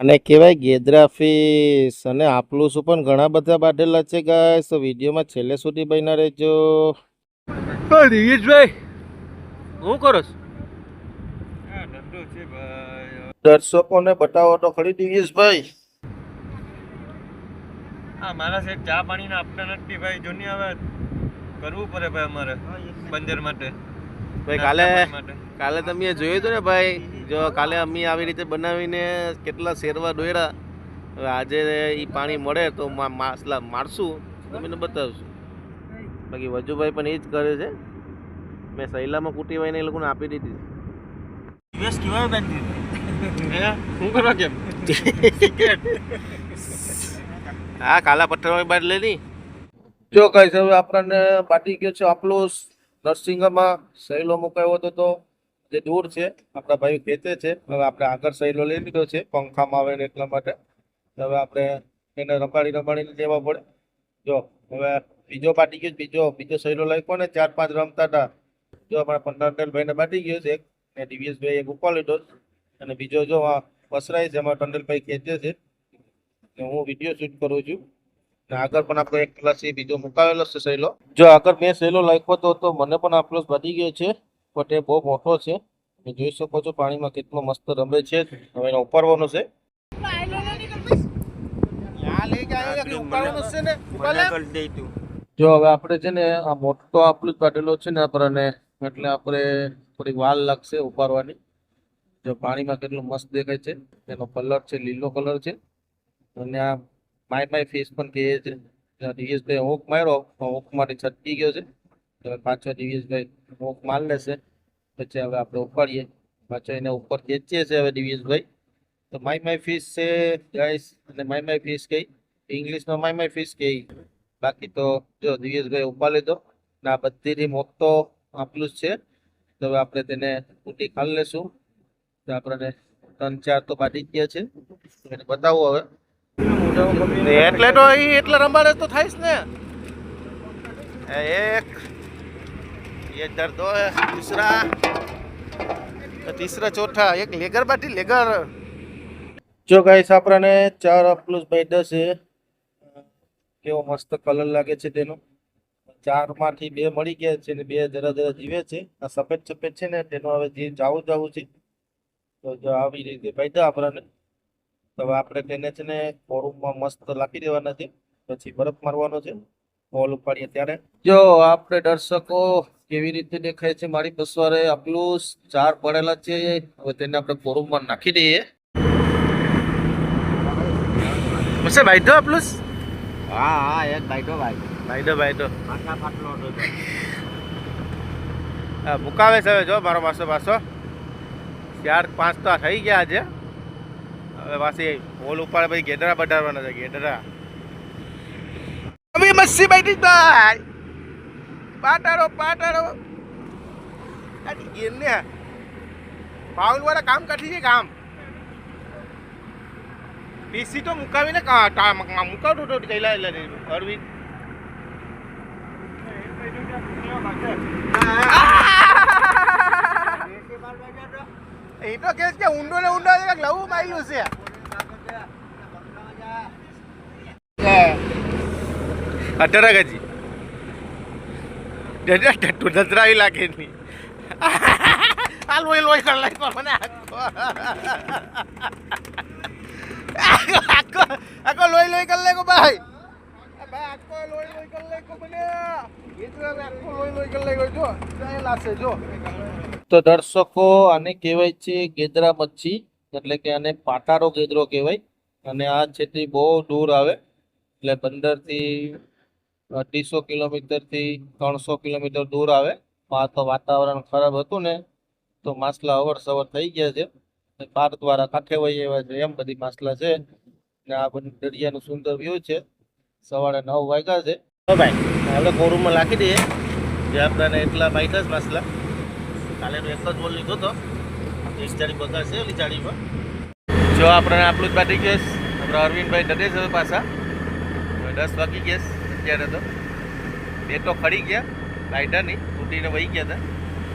અને કહેવાય ગેદરા ફિશ અને આપલું પણ ઘણા બધા બાંધેલા છે ગાય તો વિડીયોમાં છેલ્લે સુધી બન્યા રહેજો. દિવેશભાઈ હું કરો છો? દર્શકોને બતાવો તો ખરી દિવેશભાઈ હા મારા સાહેબ ચા પાણી આપતા નથી ભાઈ. જો નહીં હવે કરવું પડે ભાઈ અમારે બંદર માટે. ભાઈ કાલે. કાલે તમે જોયું હતું ને ભાઈ જો કાલે અમે આવી રીતે બનાવીને કેટલા શેરવા દોયડા હવે આજે એ પાણી મળે તો માસલા મારશું તમને બતાવશું. બાકી વજુભાઈ પણ એ જ કરે છે. મેં સૈલામાં કુટીવાઈને એ લોકોને આપી દીધી કેવાય બેન કરવા કેમ? હા કાલા પથ્થર બાદ લેલી જો કઈ હવે આપણને બાટી ગયો છે આપણો નરસિંહમાં સહેલો મુકાયો હતો તો જે દૂર છે, આપણા ભાઈ ખેંચે છે, હવે આપણે આગળ સહેલો લઈ લીધો છે, પંખામાં આવે એટલા માટે. હવે આપણે એને રમાડી રમાડીને લેવા પડે. જો, હવે બીજો પાટી ગયો બીજો બીજો સહેલો લખ્યો ને ચાર પાંચ રમતા હતા. જો આપણે પંદર ભાઈને બાટી ગયો છે, એક ને દિવ્યેશભાઈ એક ઉપાડી લીધો અને બીજો જો આ પસરાય છે, એમાં ટંડલભાઈ ખેંચે છે. હું વીડિયો શૂટ કરું છું. આગળ પણ આપણે એક ક્લાસી બીજો મુકાવેલો છે સહેલો. જો આગળ મેં સહેલો લખ્યો હતો તો મને પણ આપણો વધી ગયો છે બટ એ બહુ મોટો છે. તમે જોઈ શકો છો પાણીમાં કેટલો મસ્ત રમે છે. હવે એને ઉપાડવાનો છે. જો હવે આપણે છે ને આ મોટો આપણું જ કાઢેલો છે ને આપણને એટલે આપણે થોડીક વાલ લાગશે ઉપાડવાની. જો પાણીમાં કેટલું મસ્ત દેખાય છે. એનો કલર છે લીલો કલર છે. અને આ માય માય ફેસ પણ કહે છે દિવ્યેશભાઈ હોક માર્યો તો હોકમાંથી છટકી ગયો છે. હવે પાછો દિવ્યેશભાઈ હોક માર લેશે. પછી હવે આપણે ઉપાડીએ. પાછો એને ઉપર ખેંચીએ છીએ હવે દિવ્યેશભાઈ. તો માય માય ફીસ છે ગાઈસ અને માય માય ફીસ કહી ઇંગ્લિશમાં માય માય ફીસ કહી બાકી તો જો દિવ્યેશભાઈ ઉપાડી લીધો, ને આ બધીથી મોટો આપલું જ છે. તો હવે આપણે તેને કૂટી ખાલી લેશું. તો આપણને ત્રણ ચાર તો બાટી ગયા છે. તો એને બતાવું હવે. એટલે તો એ એટલે રમાડે તો થાય ને એક ये इधर दो है तीसरा तीसरा चौथा एक लेगर बाटी लेगर જો ગાઈસ આપણને ચાર પ્લસ બાય દસ છે કેવો મસ્ત કલર લાગે છે તેનો ચાર માંથી બે મળી ગયા છે ને બે જરા જરા જીવે છે આ સફેદ સફેદ છે ને તેનો હવે જીવ જાવું જાવું છે તો જો આવી રીતે બાંધ્યા આપણને તો આપણે તેને છે ને ફોરૂમમાં મસ્ત લાખી દેવાના છે. પછી બરફ મારવાનો છે. બોલ ઉપાડીએ ત્યારે. જો આપણે દર્શકો કેવી રીતે દેખાય છે મારી પસવારે આપલું ચાર પડેલા છે. હવે તેને આપણે ફોરૂમમાં નાખી દઈએ. મસે બાઈડો આપલું હા હા એક બાઈટો ભાઈ. બાઈડો બાઈડો પાછા પાટલો હતો હા મુકાવે છે જો મારો પાસો પાસો ચાર પાંચ તો થઈ ગયા આજે હવે હોલ ઉપર પછી ગેડરા બઢારવાના છે, ગેડરા. હવે મસ્સી બેઠી થાય પાટારો પાટારો એને પાઉલ વાળા કામ કાઢી છે કામ. પીસી તો મુકાવીને મુકાવતો હતો ગયેલા એટલે અરવિંદ એ તો કે ઊંડો ને ઊંડો એક લવું માયલું છે. અઢાર ગજી ટટ્ટુ નજરાવી લાગે નહીં. આ લોહી લોહી કર લાગ મને આખો. આખો લોહી લોહી કર લેગો ભાઈ. ભાઈ આખો લોહી લોહી કર લેગો મને. એ તો આખો લોહી લોહી કર લેગો જો છે જો. તો દર્શકો આને કહેવાય છે ગેદરા મચ્છી એટલે કે આને પાટારો ગેદરો કહેવાય. અને આ છેથી બહુ દૂર આવે, એટલે પંદરથી અઢીસો કિલોમીટરથી ત્રણસો કિલોમીટર દૂર આવે. આ તો વાતાવરણ ખરાબ હતું ને, તો માછલા અવર સવર થઈ ગયા છે. પાર દ્વારા કાંઠે વહી એવા છે, એમ બધી માછલા છે. ને આ બધી દરિયાનું સુંદર વ્યૂ છે. સવારે નવ વાગ્યા છે. ભાઈ હવે કોરૂમમાં લાખી દઈએ. જે આપણને એટલા બાઈકા જ માછલા. કાલેનો એક જ બોલ લીધો હતો ત્રીસ ચાળી પગાર છે ઓલી ચાળીમાં જો આપણે આપણું જ બાટી ગેસ. આપણા અરવિંદભાઈ ડરે છે પાછા. દસ વાગી ગેસ અત્યારે તો. બે તો ખડી ગયા. લાઇટરની તૂટીને વહી ગયા હતા.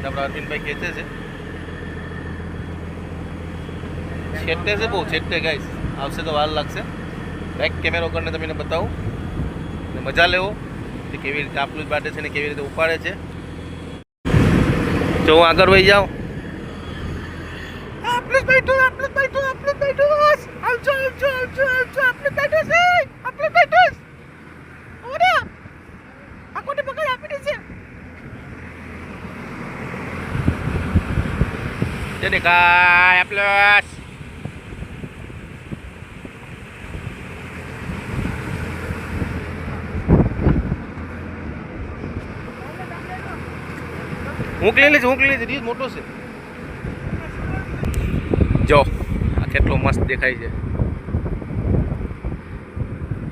આપણા અરવિંદભાઈ ખેંચે છે. છેટે છે બહુ, છેટે ગાઈસ. આવશે તો વાર લાગશે. બેક કેમેરો કરીને તમને બતાવું. મજા લેવો કે કેવી રીતે આપલું જ બાટે છે ને કેવી રીતે ઉપાડે છે. જો હું આગળ વહી જાઉં આપલું જ બેઠું આપલું જ બેઠું આપલું જ બેઠું બસ આવજો આવજો આવજો આવજો આપલું જ બેઠું છે આપલું જ બેઠું ઓરે આ કોને પકડ આપી દેશે જે દેખાય આપલું હું લઈ મોકલી લઈ રીત મોટો છે. જો, આ કેટલો મસ્ત દેખાય છે.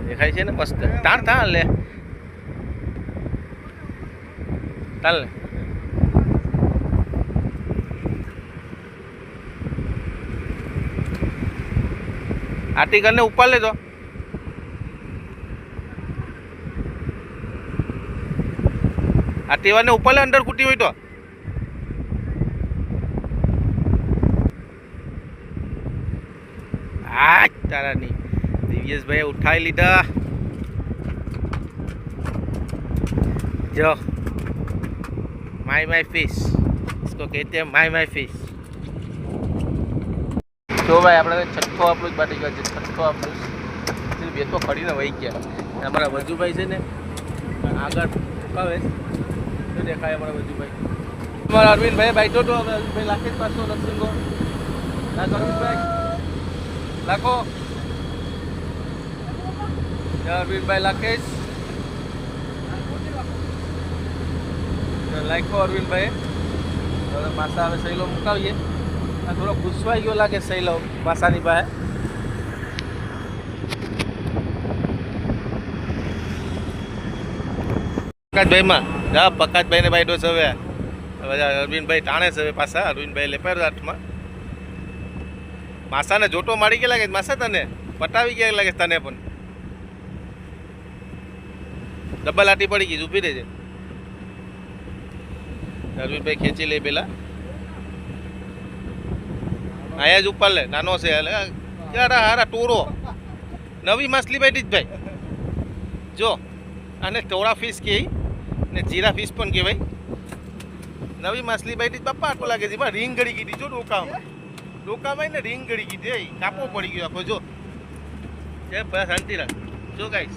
દેખાય છે ને મસ્ત? તાણ તાણ લે. તાલ ને આટી કરીને ઉપર લેજો. આ ટેવાને ઉપર લે, અંદર કૂટી હોય તો. આ તારાની દિવ્યેશભાઈ ઉઠાવી લીધા જો માય માય ફિશ इसको कहते हैं माय माय फिश તો ભાઈ આપણે છઠ્ઠો આપણું જ બાટી ગયો છે છઠ્ઠો આપણું જ. બે તો ખડીને વહી ગયા અને અમારા વજુભાઈ છે ને આગળ કહે શું દેખાય અમારા વજુભાઈ અમારા અરવિંદભાઈ બાઈટો તો હવે અરવિંદભાઈ લાખે જ પાછો નરસિંહો લાખો અરવિંદભાઈ લાખો જય અરવિંદભાઈ લાખેશ. લાખો અરવિંદભાઈ. હવે માસા હવે સહેલો મુકાવીએ. આ થોડો ગુસવાઈ ગયો લાગે સહેલો માસાની પાસે. પકાતભાઈમાં જા પકાતભાઈને બાઈડો છે હવે. અરવિંદભાઈ ટાણે છે હવે પાછા. અરવિંદભાઈ લેપાયો હાથમાં માસાને જોટો મારી ગયા લાગે માસા તને? પટાવી ગયા લાગે તને પણ? ડબ્બા લાટી પડી ગઈ ઊભી રહેજે. અરવિંદભાઈ ખેંચી લે પેલા. આયા જ ઉપર લે, નાનો છે આ હારા ટોરો? નવી માછલી બેઠી જ ભાઈ. જો, આને ટોળા ફિશ કહે, ને જીરા ફિશ પણ કહેવાય નવી માછલી બેઠી બાપા આટલો લાગે છે. એમાં રીંગ ગળી ગઈ જો ડોકામાં. ડોકામાં ને રીંગ ગળી ગઈ હતી કાપો પડી ગયો આખો, જો. બસ, શાંતિ રાખ. જો ગાઈસ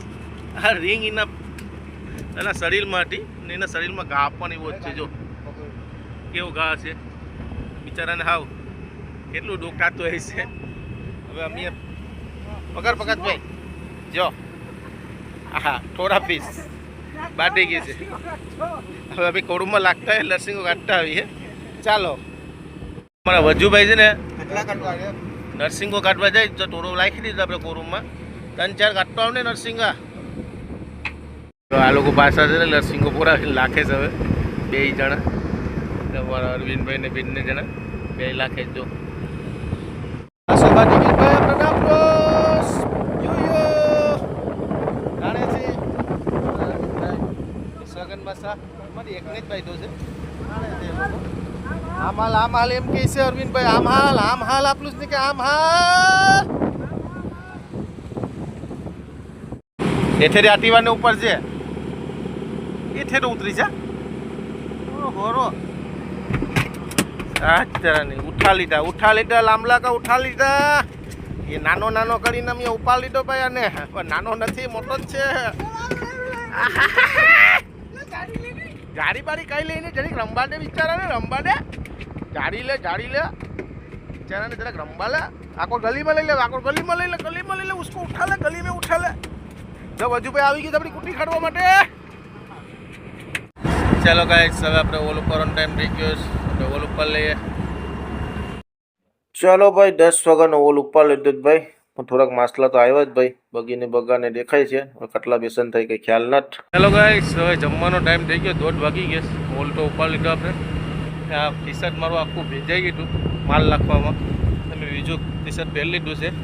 આ રીંગ એના એના શરીરમાં હતી ને એના શરીરમાં ઘા પણ એવો જ છે જો. કેવો ઘા છે? બિચારાને હાવ કેટલું ડોકાતું હોય છે. હવે અમે પકડ પકડ ભાઈ જો. હા થોડા પીસ. બાટી ગઈ છે. હવે અમે કોડુમાં લાગતા હોય નર્સિંગો કાઢતા આવીએ ચાલો. અમારા વજુભાઈ છે ને નર્સિંગો કાઢવા જાય તો ટોરો લાખી દીધો આપણે કોરુમમાં ત્રણ ચાર કાઢતો આવે ને નરસિંગા. આ લોકો પાછા છે ને નર્સિંગો પૂરા લાખે છે હવે. બે જણા. અરવિંદભાઈ ને બંને જણા. બે લાખે જ જો. આમ હાલ આમ હાલ એમ કે છે અરવિંદભાઈ, આમ હાલ આમ હાલ આપલું જ ને કે આમ હાલ. એથેરી આટીવાને ઉપર છે. એઠેર ઉતરી જા. ઓહો, રો. અચ્છા ઉઠા લીધા ઉઠા લીધા, લાંબલા કા ઉઠા લીધા. એ નાનો નાનો કરીને અમે ઉપાડ લીધો ભાઈ અને નાનો નથી, મોટો જ છે. ગાડી બાડી કઈ લઈને જરીક રંબા દે બિચારાને રંબા દે જાડી લે જાડી લે. બિચારાને જરાક રંબા લે. આખો ગલીમાં લઈ લે, આખો ગલીમાં લઈ લે, ગલીમાં લઈ લે, ઉસકો ઉઠા લે ગલી મેં ઉઠા લે જો વજુભાઈ આવી ગઈ આપણી કુટી ખાડવા માટે. ચાલો ગાઈસ હવે આપણે ઓલ ઉપર ઓન ટાઈમ થઈ ગયો આપણે ઓલ ઉપર લઈએ. ચાલો ભાઈ દસ વાગ્યાનો ઓલ ઉપર લીધો ભાઈ. પણ થોડાક માસલા તો આવ્યા જ ભાઈ. બગીને બગાને દેખાય છે. કટલા બેસન થાય કઈ ખ્યાલ નથી. ચાલો ગાઈસ હવે જમવાનો ટાઈમ થઈ ગયો. દોઢ વાગી ગયો ઓલ તો ઉપર લીધો આપણે. આ ટી શર્ટ મારું આખું ભેજાઈ ગયું માલ નાખવામાં. તમે બીજું ટી શર્ટ પહેરી લીધું છે.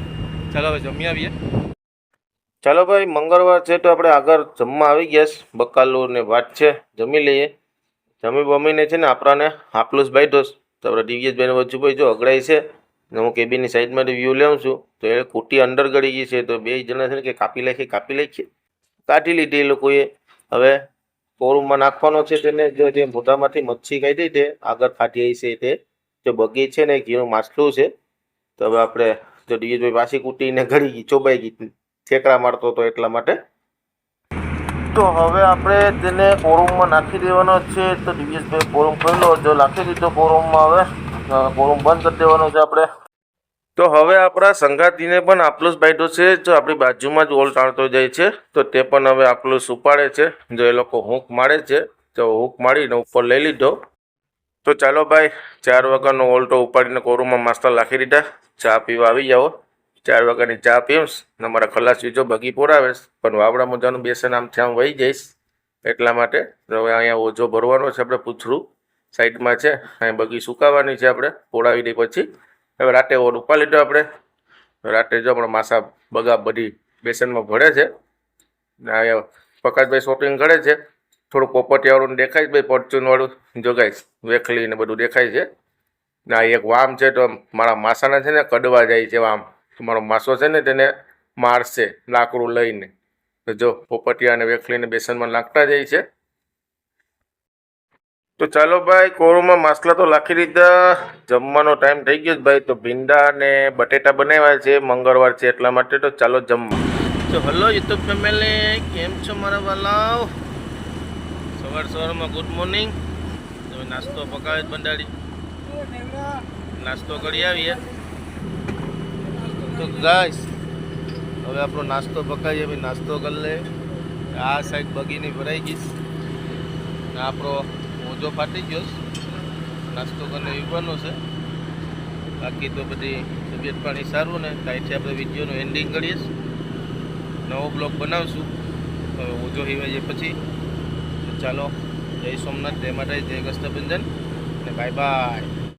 ચાલો હવે જમી આવીએ. ચાલો ભાઈ, મંગળવાર છે તો આપણે આગળ જમવા આવી ગયા છે. બકાલો ને ભાત છે, જમી લઈએ. જમી બમીને છે ને આપણાને હાપલુસ દોસ્ત તો આપણે દિવ્યેશભાઈને વચ્ચે ભાઈ જો અગડાઈ છે ને હું કેબીની સાઈડમાંથી વ્યૂ લઉં છું, તો એ કુટી અંદર ગળી ગઈ છે તો બે જણા છે ને કે કાપી નાખી કાપી નાખીએ કાઢી લીધી એ લોકોએ. હવે કોરુમમાં નાખવાનો છે તેને, જો જે મોઢામાંથી મચ્છી કાઢી તે, આગળ કાઢી છે તે. જે બગી છે ને ઘીનું માછલું છે. તો હવે આપણે જો દિવેશભાઈ પાછી કૂટીને ગળી ગઈ, ચોબાઈ ગઈ. ઠેકડા મારતો હતો એટલા માટે. તો હવે આપણે તેને કોરૂમમાં નાખી દેવાનો છે. તો દિવ્યેશભાઈ કોરુમ ખોલ્યો જો નાખી દીધો કોરૂમમાં હવે અ, બંધ કરી દેવાનો છે આપણે. તો હવે આપણા સંગાતીને પણ આપલુસ બાંધ્યો છે. જો આપણી બાજુમાં જ ઓલ ટાણતો જાય છે તો તે પણ હવે આપલુસ ઉપાડે છે. જો એ લોકો હૂંક મારે છે તો હૂંક મારીને ઉપર લઈ લીધો. તો ચાલો ભાઈ ચાર વાગ્યાનો ઓલટો ઉપાડીને કોરુમાં માસ્તર નાખી દીધા. ચા પીવા આવી જાઓ. ચાર વાગ્યાની ચા પીવશ ને મારા ખલાસ બીજો બગી પોરાવેશ. પણ વાવડા મોજાનું બેસન આમ વહી જઈશ. એટલા માટે હવે અહીંયા ઓજો ભરવાનો છે, આપણે પૂછડું. સાઈડમાં છે, અહીંયા બગી સુકાવાની છે આપણે, પોળાવી દઈ પછી. હવે રાતે ઓર ઉપા લીધો આપણે. રાતે જો પણ માસા બગા બધી બેસનમાં ભળે છે. ને અહીંયા પ્રકાશભાઈ શોપિંગ કરે છે. થોડું પોપટિયાવાળું દેખાય છે ભાઈ ફોર્ચ્યુનવાળું જોગાઈશ વેખલી ને બધું દેખાય છે. ને આ એક વામ છે, તો મારા માસાના છે ને, કડવા જાય છે વામ. મારો માસો છે ને તેને મારશે લાકડું લઈને. તો જો પોપટિયા અને વેખલીને બેસનમાં નાખતા જાય છે. તો ચાલો ભાઈ કોરોમાં માસલા તો લાખી દીધા જમવાનો ટાઈમ થઈ ગયો છે ભાઈ. તો ભીંડા અને બટેટા બનાવ્યા છે. મંગળવાર છે એટલા માટે તો ચાલો જમવા. તો હલો યુટ્યુબ ફેમિલી કેમ છો મારા વાલાવ સવાર સવારમાં ગુડ મોર્નિંગ હવે નાસ્તો પકાવે બંધાડી નાસ્તો કરી આવીએ. તો ગાઈસ, હવે આપણો નાસ્તો પકાવીએ અમે નાસ્તો કરી લે આ સાઈડ બગીની ભરાઈ ગઈ ને આપણો મોજો ફાટી ગયો નાસ્તો કરીને યુવાનો છે. બાકી તો બધી તબિયત પાણી સારું ને કાંઈથી આપણે વિડીયોનું એન્ડિંગ કરીએ નવો બ્લોગ બનાવશું. હવે ઓજો હિવાઈએ પછી. ચાલો, જય સોમનાથ, જય માતા જય કષ્ટભંજન અને બાય બાય